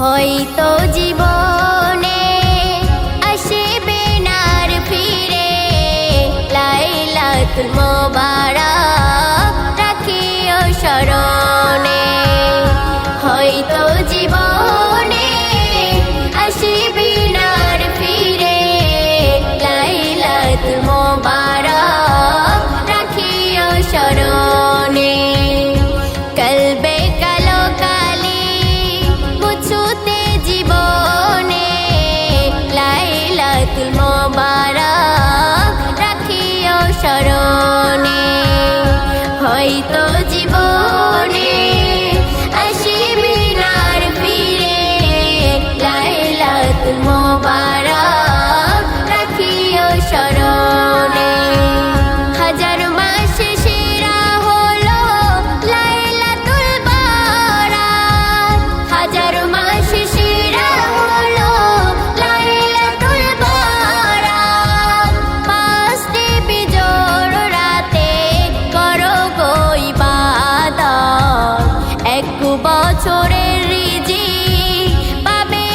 হয়তো জীবনে আসবে নার ফিরে। লাইলাতুল মোবারক রাখিও শরণে হয়তো জীবনে আসবে নার ফিরে। লাইলাতুল চরণে হয়তো যে বছরের রিজি পাবে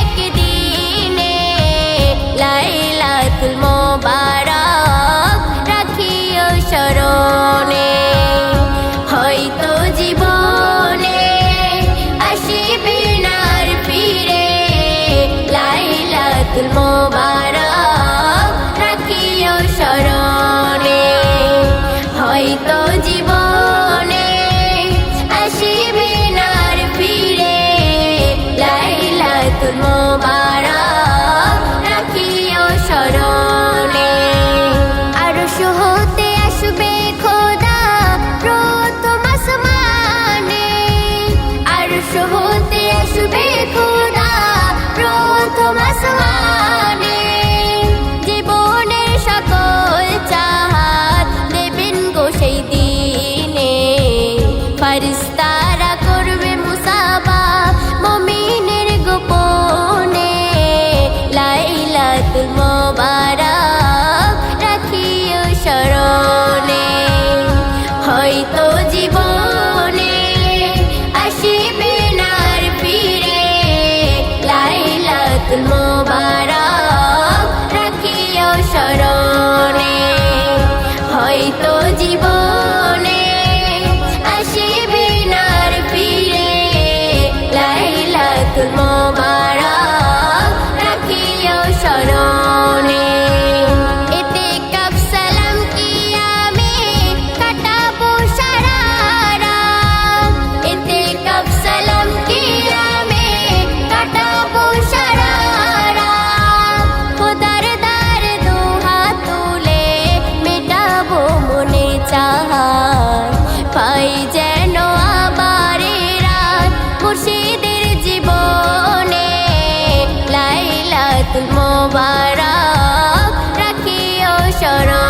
একদিনে। লাইলাতুল মোবারক রাখিও শরণে। হয়তো জীবনে আসিবে নার ফিরে। লাইলাতুল মোবারক মানুষ হতে আসবে মোবারক রাখিও শরণে। হয়তো জীবন রাতুল মোবারক রাখিও শরণ।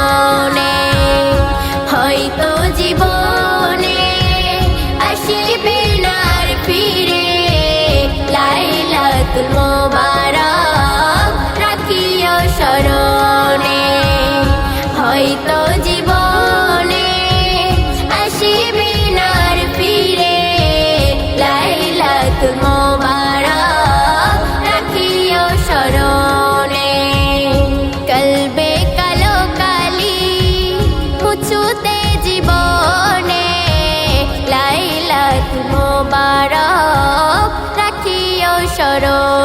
Claro.